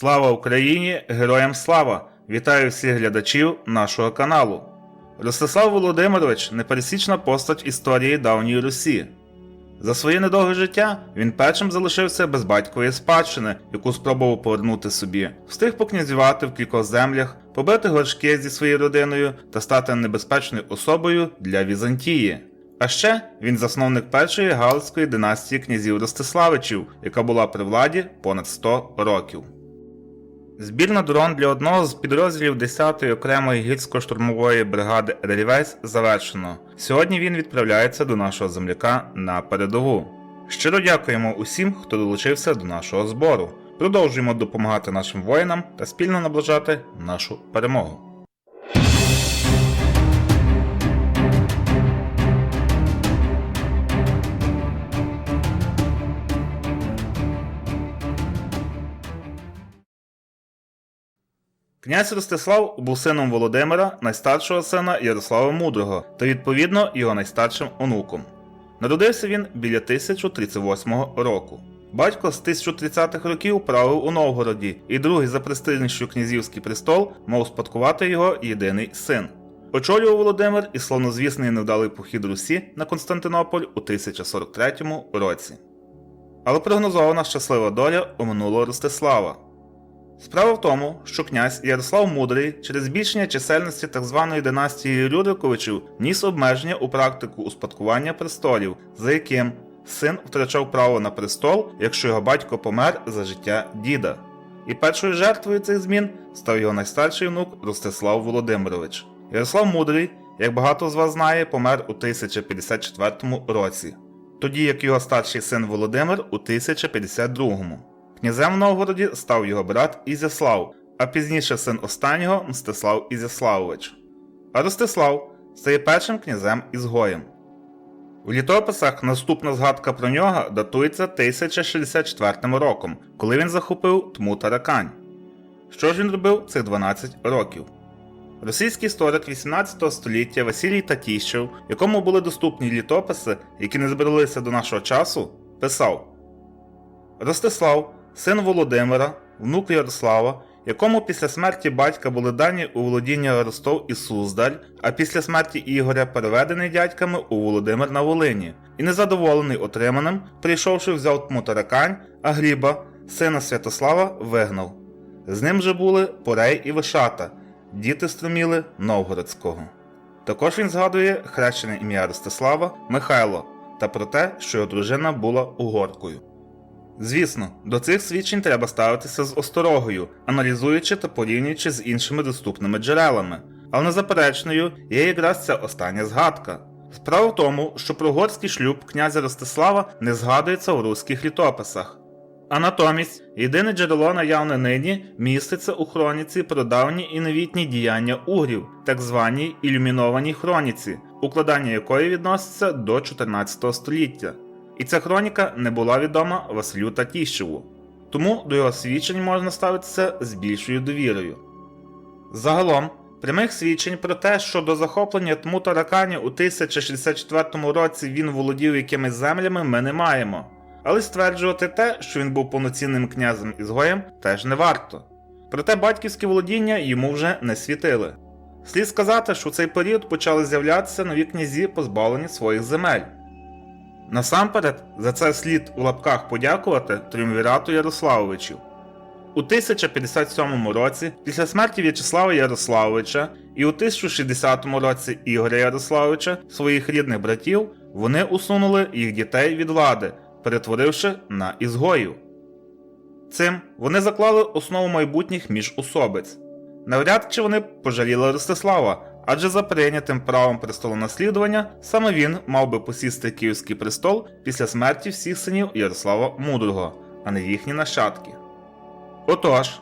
Слава Україні! Героям слава! Вітаю всіх глядачів нашого каналу. Ростислав Володимирович непересічна постать історії давньої Русі. За своє недовге життя він першим залишився без батькової спадщини, яку спробував повернути собі, встиг покнязювати в кількох землях, побити горшки зі своєю родиною та стати небезпечною особою для Візантії. А ще він засновник першої галицької династії князів Ростиславичів, яка була при владі понад 100 років. Збір на дрон для одного з підрозділів 10-ї окремої гірсько-штурмової бригади Рельвес завершено. Сьогодні він відправляється до нашого земляка на передову. Щиро дякуємо усім, хто долучився до нашого збору. Продовжуємо допомагати нашим воїнам та спільно наближати нашу перемогу. Князь Ростислав був сином Володимира, найстаршого сина Ярослава Мудрого та відповідно його найстаршим онуком. Народився він біля 1038 року. Батько з 1030-х років правив у Новгороді, і другий за престижністю князівський престол мав спадкувати його єдиний син. Очолював Володимир і славнозвісний невдалий похід Русі на Константинополь у 1043 році. Але прогнозована щаслива доля оминула Ростислава. Справа в тому, що князь Ярослав Мудрий через збільшення чисельності так званої династії Рюриковичів ніс обмеження у практику успадкування престолів, за яким син втрачав право на престол, якщо його батько помер за життя діда. І першою жертвою цих змін став його найстарший внук Ростислав Володимирович. Ярослав Мудрий, як багато з вас знає, помер у 1054 році, тоді як його старший син Володимир у 1052. Князем Новгороді став його брат Ізяслав, а пізніше син останнього Мстислав Ізяславович. А Ростислав стає першим князем ізгоєм. У літописах наступна згадка про нього датується 1064 роком, коли він захопив Тму Таракань. Що ж він робив цих 12 років? Російський історик 18 століття Василій Татіщев, якому були доступні літописи, які не збереглися до нашого часу, писав: Ростислав син Володимира, внук Ярослава, якому після смерті батька були дані у володіння Ростов і Суздаль, а після смерті Ігоря переведений дядьками у Володимир на Волині, і незадоволений отриманим, прийшовши, взяв Тмутаракань, а Гліба, сина Святослава, вигнав. З ним же були Порей і Вишата, діти струміли Новгородського. Також він згадує хрещене ім'я Ростислава Михайло та про те, що його дружина була угоркою. Звісно, до цих свідчень треба ставитися з осторогою, аналізуючи та порівнюючи з іншими доступними джерелами. Але незаперечною є якраз ця остання згадка. Справа в тому, що про горський шлюб князя Ростислава не згадується у руських літописах. А натомість єдине джерело наявне нині міститься у хроніці про давні і новітні діяння угрів, так званій ілюмінованій хроніці, укладання якої відноситься до 14 століття і ця хроніка не була відома Василю Татіщеву, тому до його свідчень можна ставитися з більшою довірою. Загалом, прямих свідчень про те, що до захоплення Тму Таракані у 1064 році він володів якимись землями, ми не маємо. Але стверджувати те, що він був повноцінним князем ізгоєм, теж не варто. Проте батьківські володіння йому вже не світили. Слід сказати, що у цей період почали з'являтися нові князі, позбавлені своїх земель. Насамперед, за це слід у лапках подякувати Тріумвірату Ярославовичів. У 1057 році, після смерті В'ячеслава Ярославовича і у 1060 році Ігоря Ярославовича, своїх рідних братів, вони усунули їх дітей від влади, перетворивши на ізгоїв. Цим вони заклали основу майбутніх міжусобиць. Навряд чи вони пожаліли Ростислава, адже за прийнятим правом престолонаслідування саме він мав би посісти Київський престол після смерті всіх синів Ярослава Мудрого, а не їхні нащадки. Отож,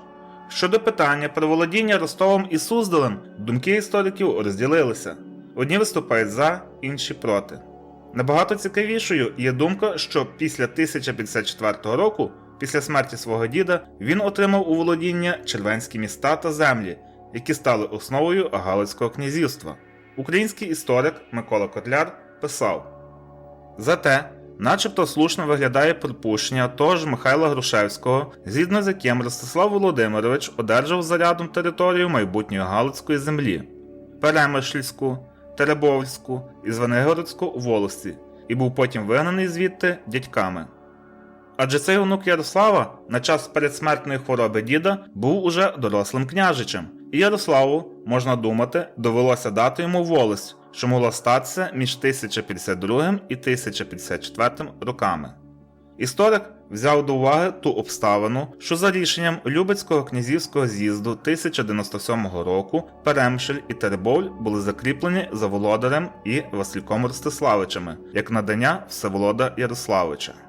щодо питання про володіння Ростовом і Суздалем, думки істориків розділилися одні виступають за, інші проти. Набагато цікавішою є думка, що після 1054 року, після смерті свого діда, він отримав у володіння червенські міста та землі, які стали основою Галицького князівства. Український історик Микола Котляр писав: Зате начебто слушно виглядає припущення того ж Михайла Грушевського, згідно з яким Ростислав Володимирович одержав зарядом територію майбутньої Галицької землі, Перемишльську, Теребовську і Звенигородську волості, і був потім вигнаний звідти дядьками. Адже цей онук Ярослава на час передсмертної хвороби діда був уже дорослим княжичем, Ярославу, можна думати, довелося дати йому волость, що могло статися між 1052 і 1054 роками. Історик взяв до уваги ту обставину, що за рішенням Любецького князівського з'їзду 1097 року Перемшель і Теребовль були закріплені за володарем і Васильком Ростиславичами як надання Всеволода Ярославича.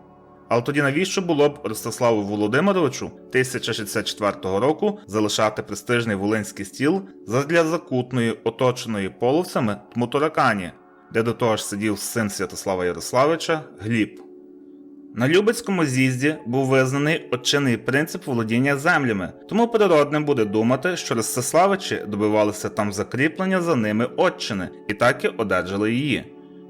Але тоді навіщо було б Ростиславу Володимировичу 1064 року залишати престижний волинський стіл задля закутної, оточеної половцями Тмутуракані, де до того ж сидів син Святослава Ярославича Гліб. На Любецькому з'їзді був визнаний отчинний принцип володіння землями, тому природним буде думати, що Ростиславичі добивалися там закріплення за ними отчини і так і одержали її.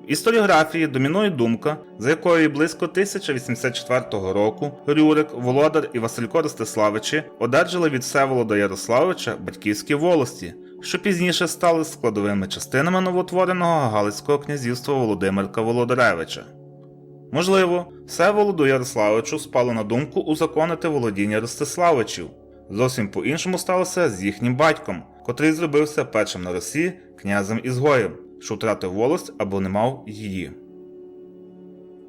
Історіографії домінує думка, за якою близько 1084 року Рюрик, Володар і Василько Ростиславичі одержали від Всеволода Ярославича батьківські волості, що пізніше стали складовими частинами новотвореного Галицького князівства Володимирка Володаревича. Можливо, Всеволоду Ярославичу спало на думку узаконити володіння Ростиславичів. Зовсім по-іншому сталося з їхнім батьком, котрий зробився першим на Росії князем ізгоєм, що втратив волость або не мав її.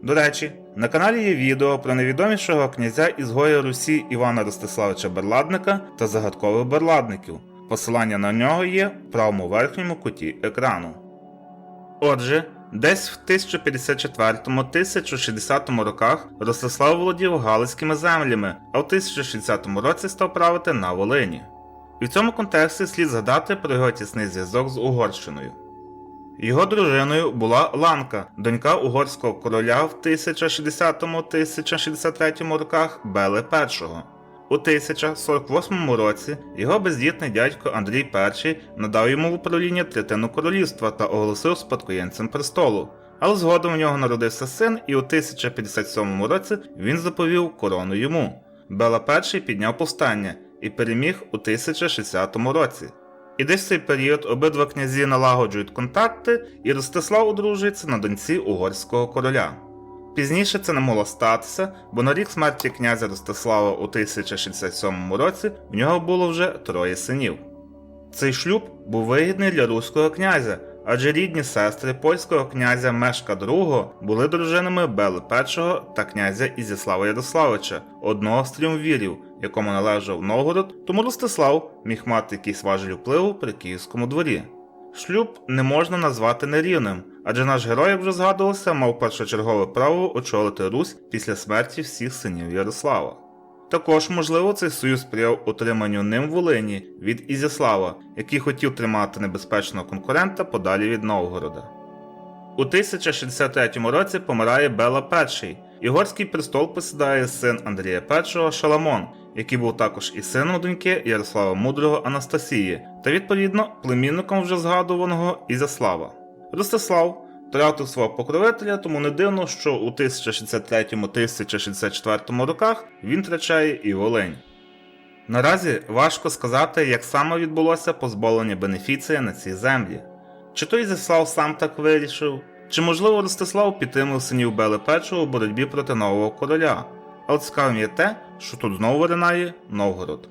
До речі, на каналі є відео про невідомішого князя ізгоя Русі Івана Ростиславича Берладника та загадкових берладників. Посилання на нього є в правому верхньому куті екрану. Отже, десь в 1054-1060 роках Ростислав володів Галицькими землями, а в 1060 році став правити на Волині. І в цьому контексті слід згадати про його тісний зв'язок з Угорщиною. Його дружиною була Ланка, донька угорського короля в 1060-1063 роках Бели І. У 1048 році його бездітний дядько Андрій І надав йому в управління третину королівства та оголосив спадкоємцем престолу. Але згодом у нього народився син, і у 1057 році він заповів корону йому. Бела І підняв повстання і переміг у 1060 році. І десь цей період обидва князі налагоджують контакти, і Ростислав одружується на доньці угорського короля. Пізніше це не могло статися, бо на рік смерті князя Ростислава у 1067 році в нього було вже троє синів. Цей шлюб був вигідний для руського князя, адже рідні сестри польського князя Мешка II були дружинами Бели І та князя Ізяслава Ярославича, одного з тріумвірів, якому належав Новгород, тому Ростислав міг мати якийсь важель впливу при київському дворі. Шлюб не можна назвати нерівним, адже наш герой, як вже згадувалося, мав першочергове право очолити Русь після смерті всіх синів Ярослава. Також, можливо, цей союз сприяв утриманню ним Волині від Ізяслава, який хотів тримати небезпечного конкурента подалі від Новгорода. У 1063 році помирає Бела І, і горський престол посідає син Андрія І Шаламон, який був також і сином доньки Ярослава Мудрого Анастасії, та відповідно племінником вже згадуваного Ізяслава. Ростислав втратив свого покровителя, тому не дивно, що у 1063-1064 роках він втрачає і Волинь. Наразі важко сказати, як саме відбулося позбавлення бенефіція на цій землі. Чи то Ізяслав сам так вирішив, чи можливо Ростислав підтримав синів І у боротьбі проти нового короля. Але цікавим є те, що тут знову виринає Новгород.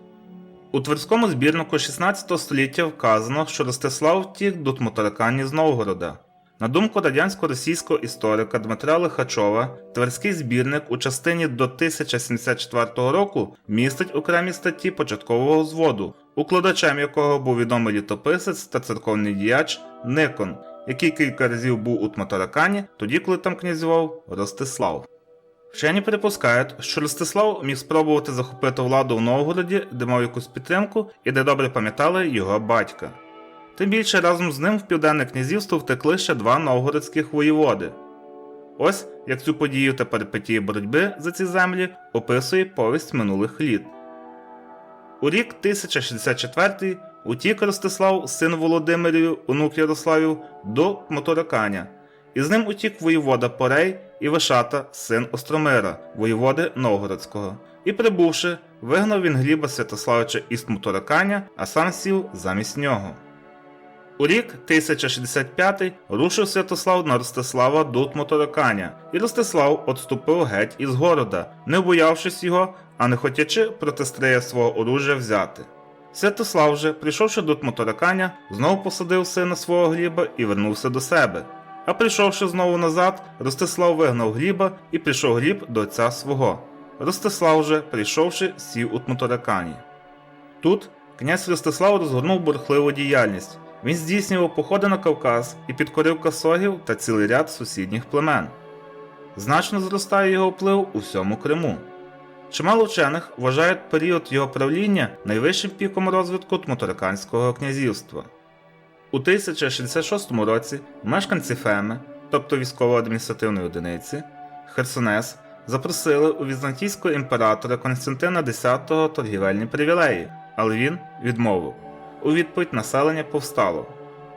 У тверському збірнику 16 століття вказано, що Ростислав втік до Тмотаракані з Новгорода. На думку радянсько-російського історика Дмитра Лихачова, тверський збірник у частині до 1074 року містить окремі статті початкового зводу, укладачем якого був відомий літописець та церковний діяч Никон, який кілька разів був у Тмотаракані, тоді коли там князював Ростислав. Вчені припускають, що Ростислав міг спробувати захопити владу в Новгороді, де мав якусь підтримку і де добре пам'ятали його батька. Тим більше разом з ним в південне князівство втекли ще два новгородських воєводи. Ось як цю подію та перипетії боротьби за ці землі описує повість минулих літ. У рік 1064 утік Ростислав, син Володимирів, онук Ярославів, до Мотораканя, і з ним утік воєвода Порей і Вишата, син Остромира, воєводи Новгородського. І прибувши, вигнав він Гліба Святославича із Тмутараканя, а сам сів замість нього. У рік 1065 рушив Святослав на Ростислава до Тмотораканя, і Ростислав отступив геть із города, не боявшись його, а не хотячи протистрия свого оружия взяти. Святослав же, прийшовши до Тмотораканя, знову посадив сина свого Гліба і вернувся до себе. А прийшовши знову назад, Ростислав вигнав Гліба і прийшов Гліб до отця свого. Ростислав же, прийшовши, сів у Тмоторакані. Тут князь Ростислав розгорнув бурхливу діяльність. Він здійснював походи на Кавказ і підкорив касогів та цілий ряд сусідніх племен. Значно зростає його вплив у всьому Криму. Чимало вчених вважають період його правління найвищим піком розвитку Тмотораканського князівства. У 1066 році мешканці Феми, тобто військово-адміністративної одиниці, Херсонес, запросили у візантійського імператора Константина X торгівельні привілеї, але він відмовив. У відповідь населення повстало.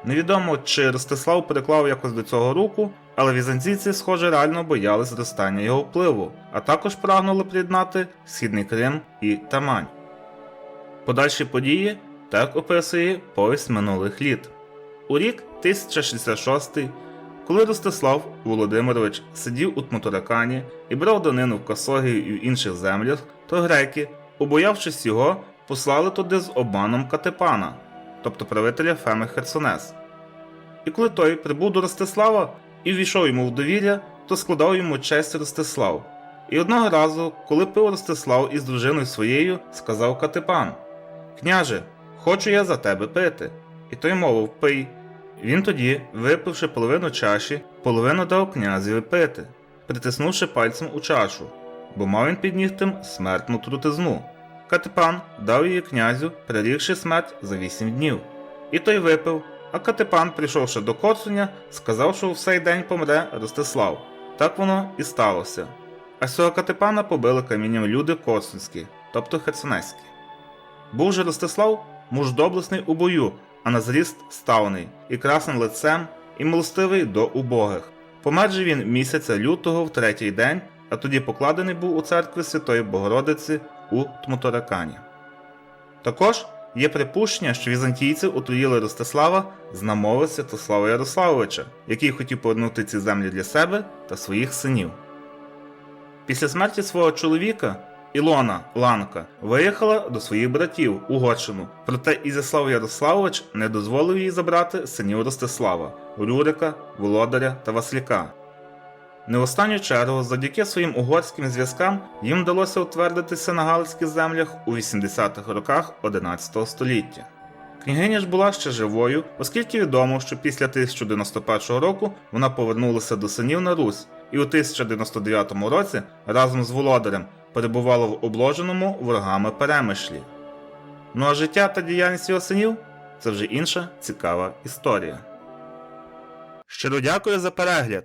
Невідомо, чи Ростислав переклав якось до цього руку, але візантійці, схоже, реально боялись зростання його впливу, а також прагнули приєднати Східний Крим і Тамань. Подальші події так описує повість минулих літ. У рік 1066, коли Ростислав Володимирович сидів у Тмоторакані і брав данину в Косогі і в інших землях, то греки, убоявшись його, послали туди з обманом Катепана, тобто правителя Феми Херсонес. І коли той прибув до Ростислава і ввійшов йому в довір'я, то складав йому честь Ростислав. І одного разу, коли пив Ростислав із дружиною своєю, сказав Катепан: Княже, хочу я за тебе пити. І той мовив пий. Він тоді, випивши половину чаші, половину дав князеві пити, притиснувши пальцем у чашу, бо мав він під нігтем смертну трутизну. Катепан дав її князю, прирігши смерть за вісім днів. І той випив, а Катепан, прийшовши до Корсуня, сказав, що в цей день помре Ростислав. Так воно і сталося. А цього Катепана побили камінням люди корсунські, тобто херсонеські. Був же Ростислав муж доблесний у бою, а на зріст ставний, і красним лицем, і милостивий до убогих. Помер же він місяця лютого в третій день, а тоді покладений був у церкві Святої Богородиці у Тмутаракані. Також є припущення, що візантійці отруїли Ростислава з намови Святослава Ярославовича, який хотів повернути ці землі для себе та своїх синів. Після смерті свого чоловіка Ілона Ланка виїхала до своїх братів Угорщину, проте Ізяслав Ярославович не дозволив їй забрати синів Ростислава Рюрика, Володаря та Васліка. Не в останню чергу, завдяки своїм угорським зв'язкам, їм вдалося утвердитися на галицьких землях у 80-х роках 11 століття. Княгиня ж була ще живою, оскільки відомо, що після 1091 року вона повернулася до синів на Русь і у 1099 році разом з володарем перебувала в обложеному ворогами перемишлі. Ну а життя та діяльність його синів це вже інша цікава історія. Щиро дякую за перегляд.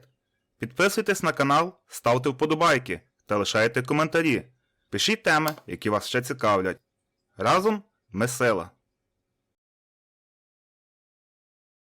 Підписуйтесь на канал, ставте вподобайки та лишайте коментарі. Пишіть теми, які вас ще цікавлять. Разом ми сила.